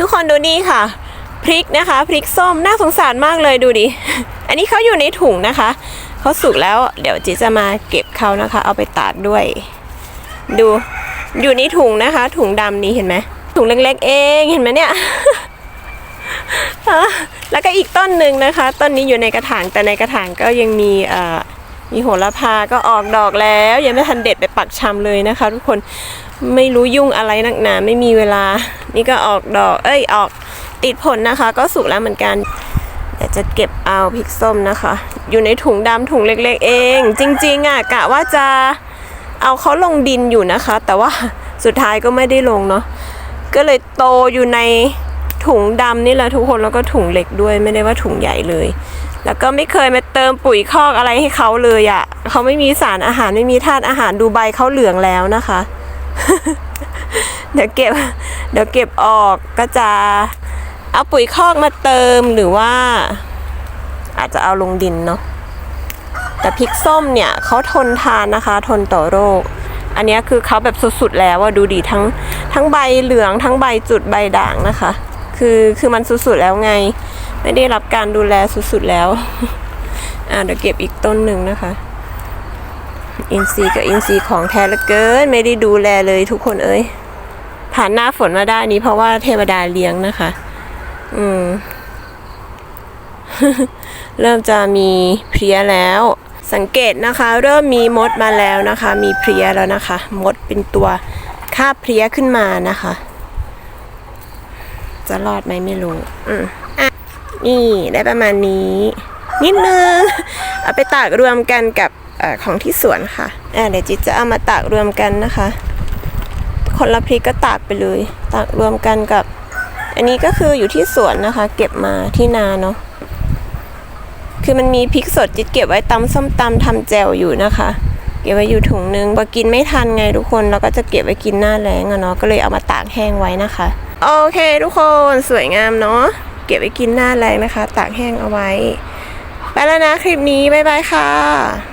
ทุกคนดูนี่ค่ะ พริกนะคะ พริกส้มน่าสงสารมากเลยดูดิ อันนี้เขาอยู่ในถุงนะคะ เขาสุกแล้วเดี๋ยวจีจะมาเก็บเขานะคะ เอาไปตากด้วย ดูอยู่ในถุงนะคะ ถุงดำนี้เห็นไหมถุงเล็กๆ เองเห็นไหมเนี่ยแล้วก็อีกต้นหนึ่งนะคะ ต้นนี้อยู่ในกระถางแต่ในกระถางก็ยังมีเอ่อ มีโหระพาก็ออกดอกแล้ว ยังไม่ทันเด็ดไปปักชำเลยนะคะ ทุกคนไม่รู้ยุ่งอะไรนักหนาไม่มีเวลา นี่ก็ออกดอก เอ้ยออกติดผลนะคะ ก็สุกแล้วเหมือนกันเดี๋ยวจะเก็บเอาพริกส้มนะคะ อยู่ในถุงดำถุงเล็ก ๆ เอง จริงๆอะกะว่าจะเอาเขาลงดินอยู่นะคะ แต่ว่าสุดท้ายก็ไม่ได้ลงเนาะก็เลยโตอยู่ใน ถุงดำนี่แหละทุกคนแล้วก็ถุงเล็กด้วยไม่ได้ว่าถุงใหญ่เลย แล้วก็ไม่เคยมาเติมปุ๋ยคอกอะไรให้เขาเลยอะ่ะเขาไม่มีสารอาหารไม่มีธาตุอาหารดูใบเขาเหลืองแล้วนะคะ เดี๋ยวเก็บ เดี๋ยวเก็บออกก็จะเอาปุ๋ยคอกมาเติมหรือว่า อาจจะเอาลงดินเนาะแต่พริกส้มเนี่ยเขาทนทานนะคะ ทนต่อโรค อันนี้คือเขาแบบสุดๆแล้วว่าดูดีทั้งทั้งใบเหลืองทั้งใบจุดใบด่างนะคะ คือคือมันสุดๆแล้วไง ไม่ได้รับการดูแลสุดๆแล้ว อ่าเดี๋ยวเก็บอีกต้นหนึ่งนะคะ อินซีย์กับอินซีย์ของแท้เหลือเกิน ไม่ได้ดูแลเลยทุกคนเอ้ยผ่านหน้าฝนมาได้นี้เพราะว่าเทวดาเลี้ยงนะคะ อืม เริ่มจะมีเพลียแล้ว สังเกตนะคะ เริ่มมีมดมาแล้วนะคะ มีเพลียแล้วนะคะ มดเป็นตัวคาบเพลียขึ้นมานะคะ จะรอดไหมไม่รู้อืมอะนี่ได้ประมาณนี้ นิดนึง เอาไปตากรวมกันกับอของที่สวนค่ะอะเดี๋ยวจิตจะเอามาตากรวมกันนะคะ คนละพริกก็ตากไปเลย ตากรวมกันกับ อันนี้ก็คืออยู่ที่สวนนะคะ เก็บมาที่นาเนาะคือมันมีพริกสดจิตเก็บไว้ตำส้มตำทำแจ่วอยู่นะคะ เก็บไว้อยู่ถุงนึงพอกินไม่ทันไงทุกคนเราก็จะเก็บไว้กินหน้าแรงอะเนาะก็เลยเอามาตากแห้งไว้นะคะ โอเคทุกคนสวยงามเนาะเก็บไว้กินหน้าแรงนะคะ ตากแห้งเอาไว้ ไปแล้วนะคลิปนี้ บ๊ายบายค่ะ